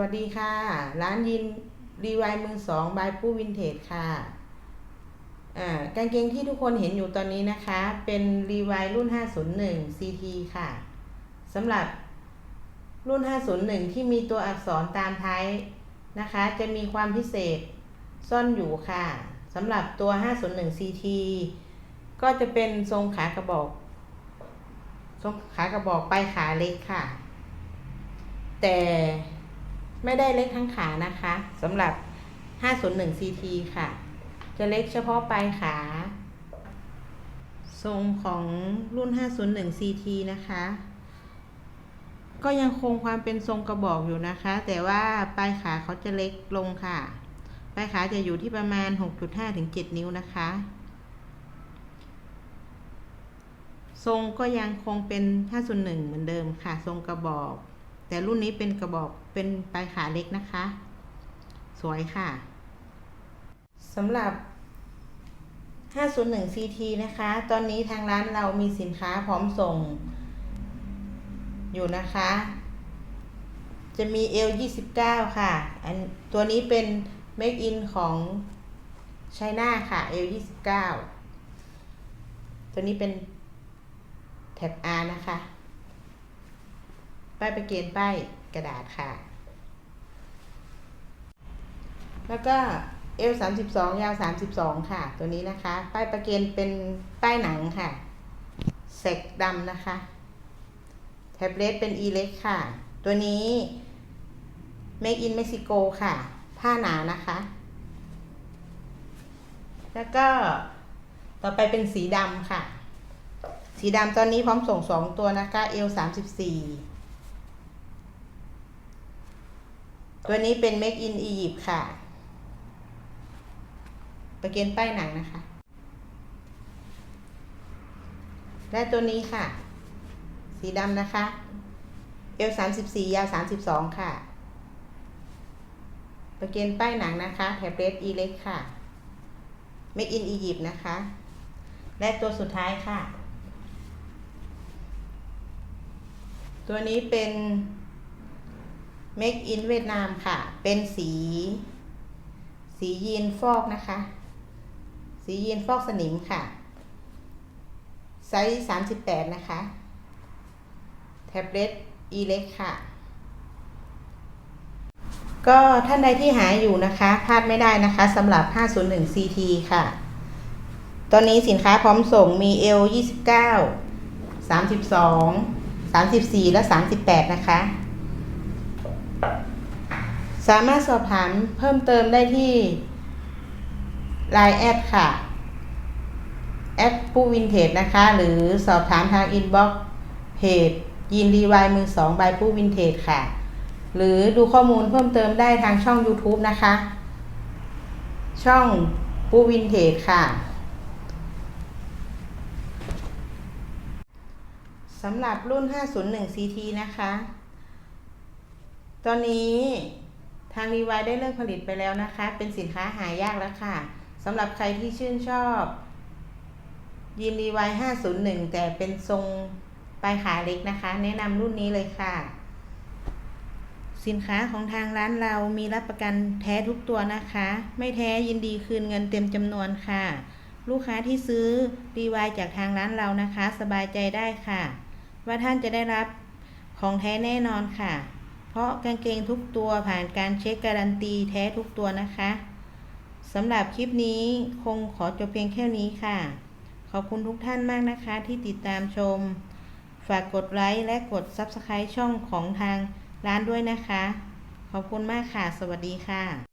วัสดีค่ะ ร้านยินรีไวมือสองบายผู้วินเทจค่ะอ่ากางเกงที่ทุกคนเห็นอยู่ตอนนี้นะคะ เป็นรีไวรุ่น 501 CT ค่ะสำหรับรุ่น 501 ที่มีตัวอักษรตามท้ายนะคะ จะมีความพิเศษซ่อนอยู่ค่ะสำหรับตัว 501 CT ก็จะเป็นทรงขากระบอก ทรงขากระบอกปลายขาเล็กค่ะ แต่ ไม่ได้เล็กทั้งขานะคะสำหรับ 501 CT ค่ะ จะเล็กเฉพาะปลายขา ทรงของรุ่น 501 CT นะคะ ก็ยังคงความเป็นทรงกระบอกอยู่นะคะ แต่ว่าปลายขาเขาจะเล็กลงค่ะ ปลายขาจะอยู่ที่ประมาณ 6.5ถึง7นิ้วนะคะ ทรงก็ยังคงเป็น 501 เหมือนเดิมค่ะ ทรงกระบอก แต่รุ่นนี้เป็นกระบอกเป็นปลายขาเล็กนะคะ สวยค่ะสำหรับ 501 CT นะคะ ตอนนี้ทางร้านเรามีสินค้าพร้อมส่ง อยู่นะคะ จะมี L 29 ค่ะ อันตัวนี้เป็น Make in ของไชน่าค่ะ L 29 ตัวนี้เป็นแท็บ R นะคะ ป้ายประเกณฑ์ป้ายกระดาษค่ะ แล้วก็ L 32ยาว32ค่ะ ตัวนี้นะคะ ป้ายประเกณฑ์เป็นป้ายหนังค่ะเซกดำนะคะ แท็บเล็ตเป็น e เล็กค่ะ ตัวนี้ Make in Mexico ค่ะ ผ้าหนานะคะ แล้วก็ต่อไปเป็นสีดำค่ะ สีดำตอนนี้พร้อมส่งสองตัวนะคะ L 34 ตัวนี้เป็น Make in Egypt ค่ะ ประเกณป้ายหนังนะคะ และตัวนี้ค่ะ สีดำนะคะ L 34ยาว32ค่ะ ประเกณป้ายหนังนะคะแท็บเล็ต e เล็กค่ะ Make in Egypt นะคะ และตัวสุดท้ายค่ะ ตัวนี้เป็น Make in เวียดนามค่ะ เป็นสี สียีนฟอกนะคะ สียีนฟอกสนิมค่ะ ไซส์38นะคะ แท็บเล็ต e เล็กค่ะ ก็ท่านใดที่หาอยู่นะคะพลาดไม่ได้นะคะสำหรับ 501 CT ค่ะ ตอนนี้สินค้าพร้อมส่งมี L 29 32 34 และ 38 นะคะ สามารถสอบถามเพิ่มเติมได้ที่ Line แอดค่ะ แอดปูวินเทจนะคะ หรือสอบถามทางอินบ็อกซ์เพจยินรีวายมือสองบายปูวินเทจค่ะ หรือดูข้อมูลเพิ่มเติมได้ทางช่อง YouTube นะคะ ช่องปูวินเทจค่ะสำหรับรุ่น 501 CT นะคะ ตอนนี้ ทางรีวายได้เลิกผลิตไปแล้วนะคะ เป็นสินค้าหายากแล้วค่ะสำหรับใครที่ชื่นชอบยินรีวาย501 แต่เป็นทรงปลายขาเล็กนะคะ แนะนำรุ่นนี้เลยค่ะ สินค้าของทางร้านเรามีรับประกันแท้ทุกตัวนะคะ ไม่แท้ยินดีคืนเงินเต็มจำนวนค่ะ ลูกค้าที่ซื้อรีวายจากทางร้านเรานะคะ สบายใจได้ค่ะ ว่าท่านจะได้รับของแท้แน่นอนค่ะ เพราะกางเกงทุกตัวผ่านการเช็คการันตีแท้ทุกตัวนะคะสำหรับคลิปนี้คงขอจบเพียงแค่นี้ค่ะ ขอบคุณทุกท่านมากนะคะที่ติดตามชม ฝากกดไลค์และกด Subscribe ช่องของทางร้านด้วยนะคะ ขอบคุณมากค่ะ สวัสดีค่ะ